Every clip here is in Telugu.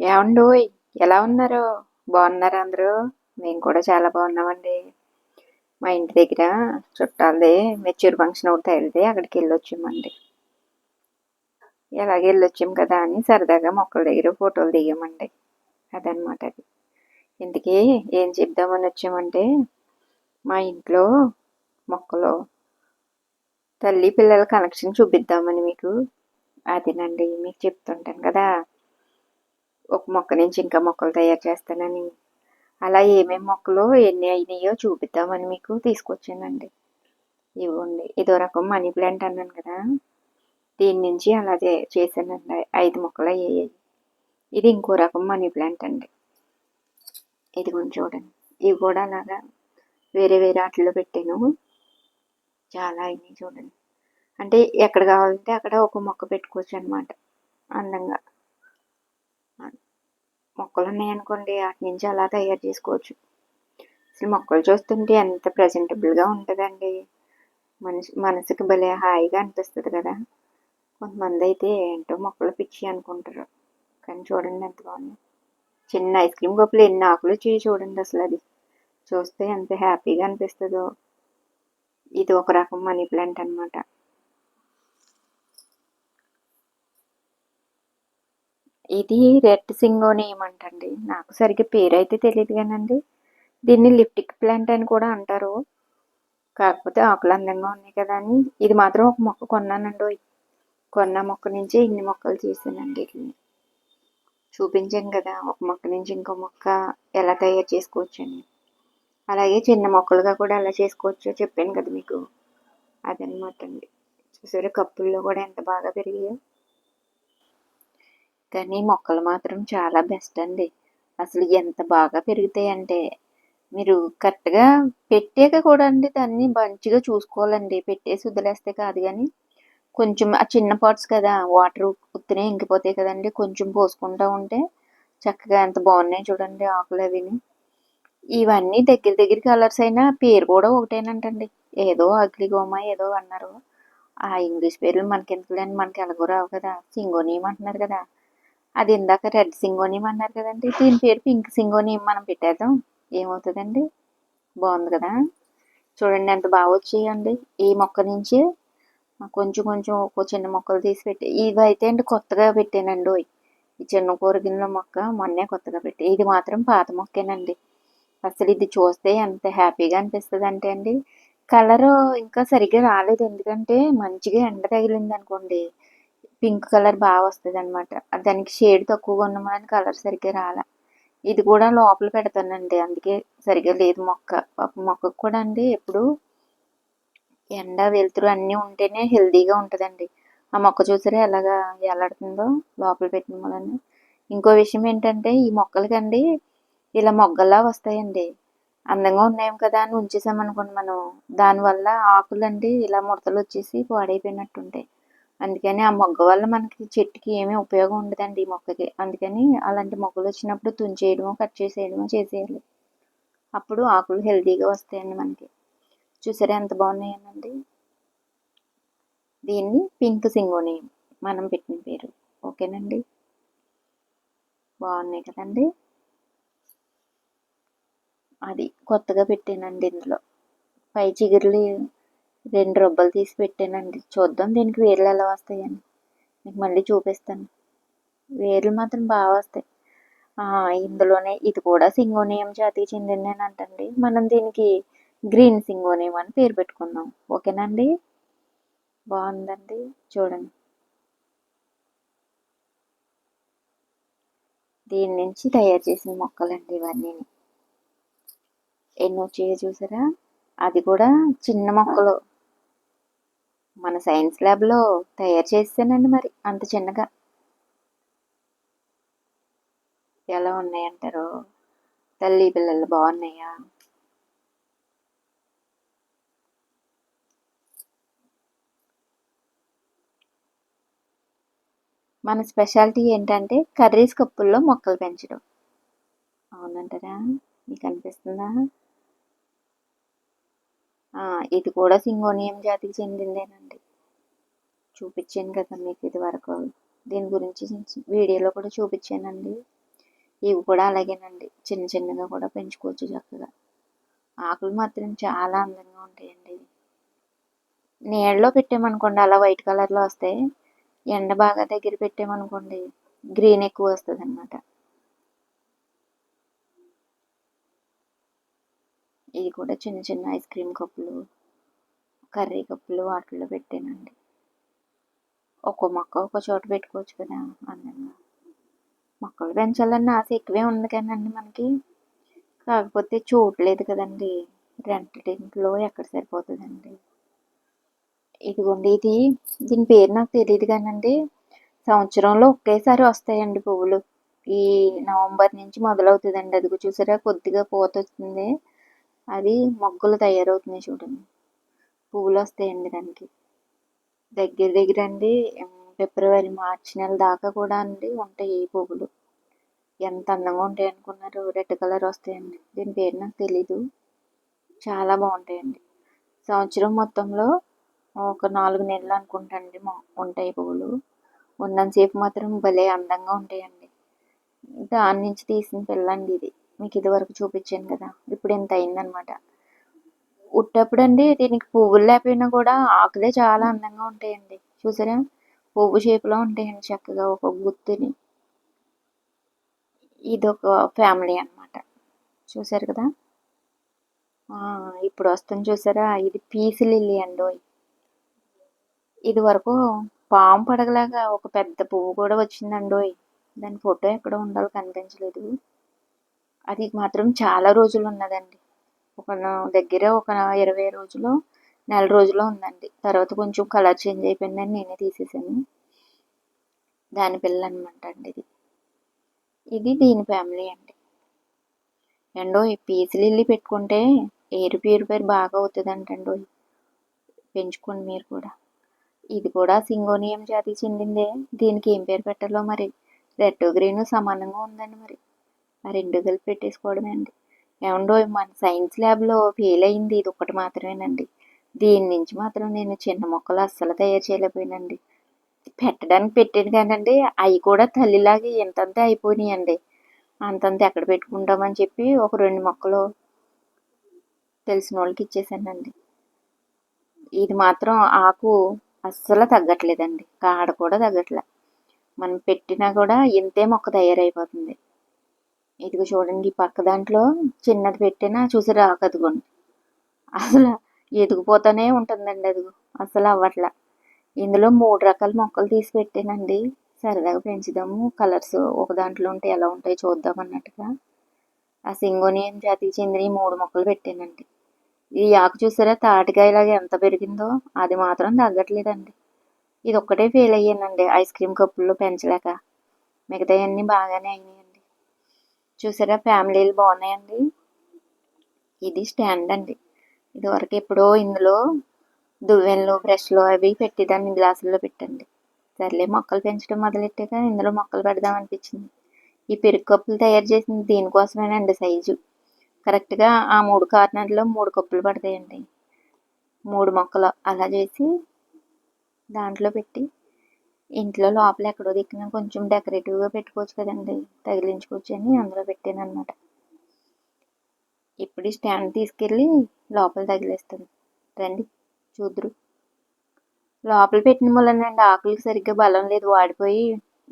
ఏమండోయ్ ఎలా ఉన్నారు? బాగున్నారా అందరూ? మేము కూడా చాలా బాగున్నామండి. మా ఇంటి దగ్గర చుట్టాలది మెచ్యూర్ ఫంక్షన్ ఒకటి వెళ్తే అక్కడికి వెళ్ళొచ్చామండి. ఎలాగ వెళ్ళొచ్చాం కదా అని సరదాగా మొక్కల దగ్గర ఫోటోలు దిగామండి. అదనమాట అది. ఇంతకీ ఏం చెప్దామని వచ్చామంటే మా ఇంట్లో మొక్కలు తల్లి పిల్లల కనెక్షన్ చూపిద్దామని మీకు అదేనండి మీకు చెప్తుంటాను కదా. ఒక మొక్క నుంచి ఇంకా మొక్కలు తయారు చేస్తానని. అలా ఏమేమి మొక్కలు ఎన్ని అయినాయో చూపిద్దామని మీకు తీసుకొచ్చానండి. ఇవ్వండి. ఇదో రకం మనీ ప్లాంట్ అన్నాను కదా. దీని నుంచి అలా చేశానండి. ఐదు మొక్కలు అయ్యాయి. ఇది ఇంకో రకం మనీ ప్లాంట్ అండి. ఇది కొంచెం చూడండి. ఇవి కూడా అలాగా వేరే వేరే ఆటల్లో పెట్టాను. చాలా అయినాయి చూడండి. అంటే ఎక్కడ కావాలంటే అక్కడ ఒక మొక్క పెట్టుకోవచ్చు అనమాట అందంగా. మొక్కలు ఉన్నాయనుకోండి వాటి నుంచి అలా తయారు చేసుకోవచ్చు. అసలు మొక్కలు చూస్తుంటే ఎంత ప్రజెంటబుల్గా ఉంటుందండి. మనసు మనసుకి భలే హాయిగా అనిపిస్తుంది కదా. కొంతమంది అయితే ఏంటో మొక్కలు పిచ్చి అనుకుంటారు. కానీ చూడండి ఎంత బాగుంది చిన్న ఐస్ క్రీమ్ గొప్పలు ఎన్ని ఆకులు చేయి చూడండి అసలు అది. చూస్తే ఎంత హ్యాపీగా అనిపిస్తుందో. ఇది ఒక రకం మనీ ప్లాంట్ అనమాట ఇది రెడ్ సింగోనియం అంటండి నాకు సరిగ్గా పేరు అయితే తెలియదు కానండి. దీన్ని లిప్టిక్ ప్లాంట్ అని కూడా అంటారు. కాకపోతే ఆకులు అందంగా ఉన్నాయి కదా అని. ఇది మాత్రం ఒక మొక్క కొన్నానండి కొన్న మొక్క నుంచి ఇన్ని మొక్కలు చేశానండి వీటిని చూపించాను కదా ఒక మొక్క నుంచి ఇంకో మొక్క ఎలా తయారు చేసుకోవచ్చని. అలాగే చిన్న మొక్కలుగా కూడా ఎలా చేసుకోవచ్చో చెప్పాను కదా మీకు. అదనమాట అండి. చూసారు కప్పుల్లో కూడా ఎంత బాగా పెరిగాయో. కానీ మొక్కలు మాత్రం చాలా బెస్ట్ అండి. అసలు ఎంత బాగా పెరుగుతాయంటే మీరు కరెక్ట్గా పెట్టాక కూడా అండి దాన్ని మంచిగా చూసుకోవాలండి. పెట్టేసి వదిలేస్తే కాదు కానీ కొంచెం ఆ చిన్న పాట్స్ కదా వాటర్ ఉత్తినే ఇంకిపోతాయి కదండి. కొంచెం పోసుకుంటూ ఉంటే చక్కగా ఎంత బాగున్నాయి చూడండి ఆకులు అవిని. ఇవన్నీ దగ్గర దగ్గర కలర్స్ అయినా పేరు కూడా ఒకటేనంటండి. ఏదో అగ్లిగోమా ఏదో అన్నారు. ఆ ఇంగ్లీష్ పేర్లు మనకి మనకి ఎలాగో రావు కదా. సింగోనియం అంటున్నారు కదా. అది ఇందాక రెడ్ సింగోనియం అన్నారు కదండి. దీని పేరు పింక్ సింగోనియం మనం పెట్టేద్దాం. ఏమవుతుందండి? బాగుంది కదా? చూడండి ఎంత బాగా వచ్చేయండి. ఈ మొక్క నుంచి కొంచెం కొంచెం ఒక్కో చిన్న మొక్కలు తీసి పెట్టి ఇవి అయితే అండి కొత్తగా పెట్టానండి ఈ చిన్న కూరగిన్నెల మొక్క మొన్నే కొత్తగా పెట్టి. ఇది మాత్రం పాత మొక్కేనండి. అసలు ఇది చూస్తే ఎంత హ్యాపీగా అనిపిస్తుంది అంటే అండి కలరు ఇంకా సరిగ్గా రాలేదు. ఎందుకంటే మంచిగా ఎండ తగిలింది అనుకోండి పింక్ కలర్ బాగా వస్తుంది అనమాట దానికి షేడ్ తక్కువగా ఉన్నమని కలర్ సరిగ్గా రాలే. ఇది కూడా లోపల పెడతానండి. అందుకే సరిగ్గా లేదు మొక్క. మొక్కకు కూడా అండి ఎప్పుడు ఎండ వెలుతురు అన్నీ ఉంటేనే హెల్తీగా ఉంటుందండి. ఆ మొక్క చూసారా ఎలాగా ఎలాడుతుందో లోపల పెట్టిన వలన ఇంకో విషయం ఏంటంటే ఈ మొక్కలకండి ఇలా మొగ్గల్లా వస్తాయండి. అందంగా ఉన్నాయం కదా అని ఉంచేసామనుకోండి మనం. దానివల్ల ఆకులండి ఇలా ముడతలు వచ్చేసి పాడైపోయినట్టు ఉంటాయి అందుకని ఆ మొగ్గ వల్ల మనకి చెట్టుకి ఏమీ ఉపయోగం ఉండదండి ఈ మొక్కకి. అందుకని అలాంటి మొక్కలు వచ్చినప్పుడు తుంచేయడమో కట్ చేసేయడమో చేసేయాలి. అప్పుడు ఆకులు హెల్తీగా వస్తాయండి మనకి. చూసారా ఎంత బాగున్నాయనండి? దీన్ని పింక్ సింగోని మనం పెట్టిన పేరు. ఓకేనండి? బాగున్నాయి కదండి? అది కొత్తగా పెట్టానండి ఇందులో. పై చిగురులు రెండు రొబ్బలు తీసి పెట్టానండి. చూద్దాం దీనికి వేర్లు ఎలా వస్తాయని. మీకు మళ్ళీ చూపిస్తాను. వేర్లు మాత్రం బాగా వస్తాయి. ఇందులోనే ఇది కూడా సింగోనియం జాతికి చెందిందేనంటండి మనం దీనికి గ్రీన్ సింగోనియం అని పేరు పెట్టుకుందాం. ఓకేనండి? బాగుందండి. చూడండి. దీని నుంచి తయారు చేసిన మొక్కలండి ఇవన్నీ. ఎన్నో చేయ చూసారా? అది కూడా చిన్న మొక్కలు. మన సైన్స్ ల్యాబ్లో తయారు చేసానండి మరి అంత చిన్నగా. ఎలా ఉన్నాయంటారు? తల్లి పిల్లలు బాగున్నాయా? మన స్పెషాలిటీ ఏంటంటే కర్రీస్ కప్పుల్లో మొక్కలు పెంచడం. అవునంటారా? మీకు అనిపిస్తుందా? ఇది కూడా సింగోనియం జాతికి చెందిందేనండి. చూపించాను కదా మీకు ఇది వరకు. దీని గురించి వీడియోలో కూడా చూపించానండి. ఇవి కూడా అలాగేనండి. చిన్న చిన్నగా కూడా పెంచుకోవచ్చు చక్కగా. ఆకులు మాత్రం చాలా అందంగా ఉంటాయండి. నీళ్ళలో పెట్టామనుకోండి అలా వైట్ కలర్లో వస్తాయి ఎండ బాగా దగ్గర పెట్టామనుకోండి గ్రీన్ ఎక్కువ వస్తుంది అనమాట ఇది కూడా చిన్న చిన్న ఐస్ క్రీమ్ కప్పులు కర్రీ కప్పులు వాటిల్లో పెట్టానండి. ఒక్కో మొక్క ఒక్కో చోట పెట్టుకోవచ్చు కదా అందంగా మొక్కలు పెంచాలన్న ఆశ ఎక్కువే ఉంది కానండి మనకి. కాకపోతే చూడలేదు కదండి. రెంట్ ఇంట్లో ఎక్కడ సరిపోతుందండి? ఇదిగోండి ఇది దీని పేరు నాకు తెలియదు కానండి. సంవత్సరంలో ఒకేసారి వస్తాయండి పువ్వులు. ఈ నవంబర్ నుంచి మొదలవుతుందండి. అది చూసారా కొద్దిగా పూత వస్తుంది అది మొగ్గలు తయారవుతున్నాయి చూడండి. పువ్వులు వస్తాయండి దానికి. దగ్గర దగ్గర అండి ఫిబ్రవరి మార్చి నెల దాకా కూడా అండి ఉంటాయి ఈ పువ్వులు. ఎంత అందంగా ఉంటాయి అనుకున్నారు రెడ్ కలర్ వస్తాయండి. దీని పేరు నాకు తెలీదు. చాలా బాగుంటాయండి. సంవత్సరం మొత్తంలో ఒక నాలుగు నెలలు అనుకుంటాండి ఉంటాయి పువ్వులు. ఉన్నంతసేపు మాత్రం భలే అందంగా ఉంటాయండి. దాని నుంచి తీసిన పిల్లండి ఇది. మీకు ఇదివరకు చూపించాను కదా ఇప్పుడు ఇంత అయిందనమాట. ఉట్టప్పుడు అండి దీనికి పువ్వులు లేకపోయినా కూడా ఆకులే చాలా అందంగా ఉంటాయండి. చూసారా? పువ్వు షేప్లో ఉంటాయండి చక్కగా ఒక గుత్తిని. ఇది ఒక ఫ్యామిలీ అనమాట చూసారు కదా? ఇప్పుడు వస్తుంది చూసారా? ఇది పీస్ లిల్లీ అండి ఇది వరకు పాము పడగలాగా ఒక పెద్ద పువ్వు కూడా వచ్చిందండోయ్ దాని ఫోటో ఎక్కడ ఉండాలో కనిపించలేదు. అది మాత్రం చాలా రోజులు ఉన్నదండి ఒక దగ్గర ఒక ఇరవై రోజులు నెల రోజులు ఉందండి. తర్వాత కొంచెం కలర్ చేంజ్ అయిపోయిందని నేనే తీసేసాను. దాని పిల్ల అనమాట అండి ఇది. ఇది దీని ఫ్యామిలీ అండి. ఎండో ఈ పీసులు ఇల్లు పెట్టుకుంటే ఏరు పేరు పేరు బాగా అవుతుంది అంటండో పెంచుకోండి మీరు కూడా. ఇది కూడా సింగోనియం జాతికి చెందిందే. దీనికి ఏం పేరు పెట్టాలో మరి? రెడ్ గ్రీన్ సమానంగా ఉందండి మరి. ఆ రెండు కలిపి పెట్టేసుకోవడమే అండి ఏమండో మన సైన్స్ ల్యాబ్లో ఫెయిల్ అయింది ఇది ఒకటి మాత్రమేనండి. దీని నుంచి మాత్రం నేను చిన్న మొక్కలు అస్సలు తయారు చేయలేకపోయినండి. పెట్టడానికి పెట్టాను కానండి అవి కూడా తల్లిలాగే ఎంతంతే అయిపోయినాయండి. అంతంత ఎక్కడ పెట్టుకుంటామని చెప్పి ఒక రెండు మొక్కలు తెలిసిన వాళ్ళకి ఇచ్చేసానండి. ఇది మాత్రం ఆకు అస్సలు తగ్గట్లేదండి కాడ కూడా తగ్గట్లే. మనం పెట్టినా కూడా ఇంతే మొక్క తయారైపోతుంది. ఇదిగో చూడండి ఈ పక్క దాంట్లో చిన్నది పెట్టినా చూసి రాకదుగోండి. అసలు ఎదిగిపోతూనే ఉంటుందండి అది. అసలు అవ్వట్లా. ఇందులో మూడు రకాల మొక్కలు తీసి పెట్టానండి. సరదాగా పెంచుదాము. కలర్స్ ఒక దాంట్లో ఉంటే ఎలా ఉంటాయి చూద్దాం అన్నట్టుగా. ఆ సింగోనియం జాతికి చెందిన ఈ మూడు మొక్కలు పెట్టానండి. ఈ ఆకు చూసారా తాటికాయలాగా ఎంత పెరిగిందో అది మాత్రం తగ్గట్లేదండి. ఇది ఒక్కటే ఫెయిల్ అయ్యానండి ఐస్ క్రీమ్ కప్పుల్లో పెంచలేక. మిగతావన్నీ బాగానే అయినాయి. చూసారా? ఫ్యామిలీలు బాగున్నాయండి. ఇది స్టాండ్ అండి. ఇదివరకు ఎప్పుడో ఇందులో దువ్వెనలు బ్రష్లు అవి పెట్టేదాన్ని గ్లాసుల్లో పెట్టండి. సర్లే మొక్కలు పెంచడం మొదలెట్టాక ఇందులో మొక్కలు పెడదాం అనిపించింది. ఈ పెరుగు కప్పులు తయారు చేసింది దీనికోసమేనండి సైజు. కరెక్ట్గా ఆ మూడు కార్నర్లో మూడు కప్పులు పడతాయండి. మూడు మొక్కలు అలా చేసి దాంట్లో పెట్టి ఇంట్లో లోపల ఎక్కడో దిక్కున కొంచెం డెకరేటివ్గా పెట్టుకోవచ్చు కదండి. తగిలించుకోవచ్చు అని అందులో పెట్టాను అనమాట ఇప్పుడు స్టాండ్ తీసుకెళ్ళి లోపల తగిలేస్తాను. రండి చూద్దరు. లోపల పెట్టిన వల్లనండి ఆకులకి సరిగ్గా బలం లేదు వాడిపోయి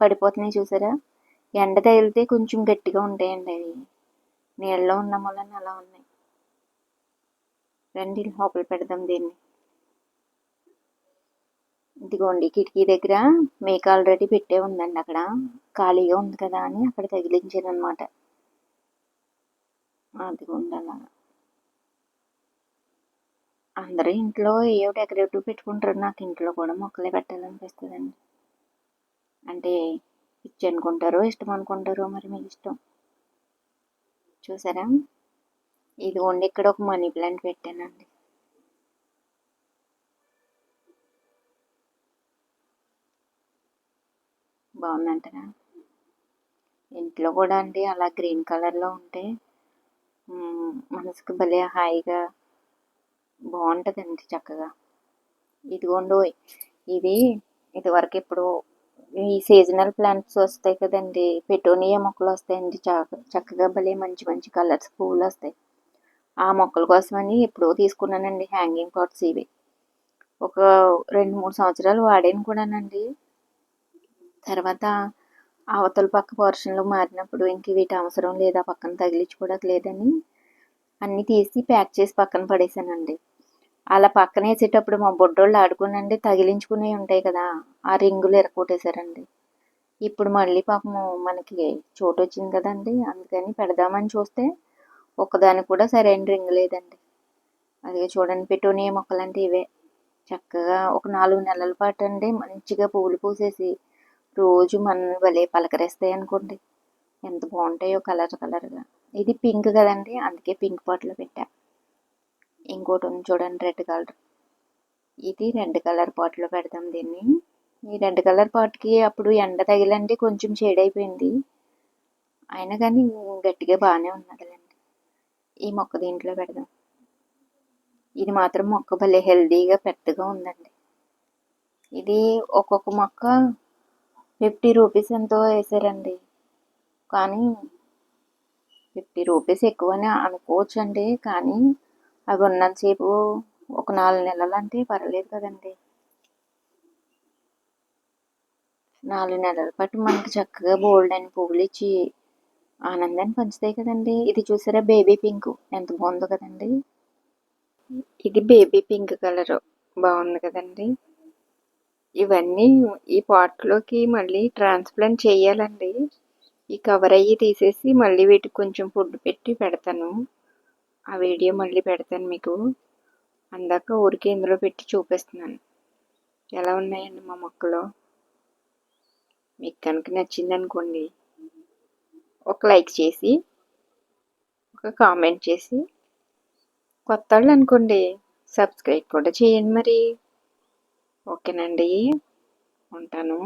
పడిపోతున్నాయి చూసారా? ఎండ తగిలితే కొంచెం గట్టిగా ఉంటాయండి అవి. నీళ్ళలో ఉన్న వలన అలా ఉన్నాయి. రండి లోపల పెడదాం దీన్ని. ఇదిగోండి కిటికీ దగ్గర మేక ఆల్రెడీ పెట్టే ఉందండి అక్కడ. ఖాళీగా ఉంది కదా అని అక్కడ తగిలించారనమాట అదిగోండి అలా. అందరూ ఇంట్లో ఏవో డెకరేటివ్ పెట్టుకుంటారు. నాకు ఇంట్లో కూడా మొక్కలే పెట్టాలనిపిస్తుందండి. అంటే పిచ్చి అనుకుంటారో ఇష్టం అనుకుంటారో మరి మీ ఇష్టం. చూసారా? ఇదిగోండి ఇక్కడ ఒక మనీ ప్లాంట్ పెట్టానండి. బాగుందంటారా ఇంట్లో కూడా అండి అలా గ్రీన్ కలర్లో ఉంటే మనసుకు భలే హాయిగా బాగుంటుందండి చక్కగా. ఇదిగోండు ఇది ఇదివరకు ఇప్పుడు ఎప్పుడు ఈ సీజనల్ ప్లాంట్స్ వస్తాయి కదండి పెటోనియా మొక్కలు వస్తాయండి చక్కగా భలే మంచి మంచి కలర్స్ పువ్వులు వస్తాయి. ఆ మొక్కల కోసమని ఎప్పుడో తీసుకున్నానండి హ్యాంగింగ్ పాట్స్ ఇవి. ఒక రెండు మూడు సంవత్సరాలు వాడాను కూడానండి. తర్వాత అవతల పక్క పోర్షన్లో మారినప్పుడు ఇంక వీటి అవసరం లేదా పక్కన తగిలించుకోవడానికి లేదని అన్నీ తీసి ప్యాక్ చేసి పక్కన పడేసానండి. అలా పక్కన వేసేటప్పుడు మా బొడ్డోళ్ళు ఆడుకునండి తగిలించుకునేవి ఉంటాయి కదా ఆ రింగులు ఎరకొట్టేశారండి ఇప్పుడు మళ్ళీ పాపము మనకి చోటు వచ్చింది కదండి అందుకని పెడదామని చూస్తే ఒకదానికి కూడా సరైన రింగ్ లేదండి. అదే చూడండి పెట్టునే మొక్కలు అంటే ఇవే. చక్కగా ఒక నాలుగు నెలల పాటు అండి మంచిగా పువ్వులు పూసేసి రోజు మన భలే పలకరేస్తాయి అనుకోండి. ఎంత బాగుంటాయో కలర్ కలర్గా. ఇది పింక్ కదండి అందుకే పింక్ పాట్లో పెట్టా. ఇంకోటి ఉంది చూడండి రెడ్ కలర్. ఇది రెడ్ కలర్ పాట్లో పెడతాం దీన్ని. ఈ రెడ్ కలర్ పాట్కి అప్పుడు ఎండ తగిలండి కొంచెం షేడ్ అయిపోయింది అయినా కానీ గట్టిగా బాగానే ఉన్నదిలేండి ఈ మొక్క దీంట్లో పెడదాం. ఇది మాత్రం మొక్క భలే హెల్దీగా పెద్దగా ఉందండి. ఇది ఒక్కొక్క మొక్క ఫిఫ్టీ రూపీస్ ఎంతో వేసారండి. కానీ ఫిఫ్టీ రూపీస్ ఎక్కువనే అనుకోవచ్చండి. కానీ అవి ఉన్నంతసేపు ఒక నాలుగు నెలలు అంటే పర్లేదు కదండి. నాలుగు నెలల పాటు మనకి చక్కగా బోల్డ్ అని పువ్వులు ఇచ్చి ఆనందాన్ని పంచుతాయి కదండి. ఇది చూసారా బేబీ పింక్? ఎంత బాగుందో కదండి. ఇది బేబీ పింక్ కలర్. బాగుంది కదండి. ఇవన్నీ ఈ పాట్లోకి మళ్ళీ ట్రాన్స్ప్లాంట్ చేయాలండి. ఈ కవర్ అయ్యి తీసేసి మళ్ళీ వీటికి కొంచెం ఫుడ్ పెట్టి పెడతాను. ఆ వీడియో మళ్ళీ పెడతాను మీకు. అందాక ఊరికే ఇందులో పెట్టి చూపిస్తున్నాను. ఎలా ఉన్నాయండి మా మొక్కలు? మీకు కనుక నచ్చింది అనుకోండి ఒక లైక్ చేసి ఒక కామెంట్ చేసి కొత్త వాళ్ళు అనుకోండి సబ్స్క్రైబ్ కూడా చేయండి మరి. ఓకేనండి. ఉంటాను.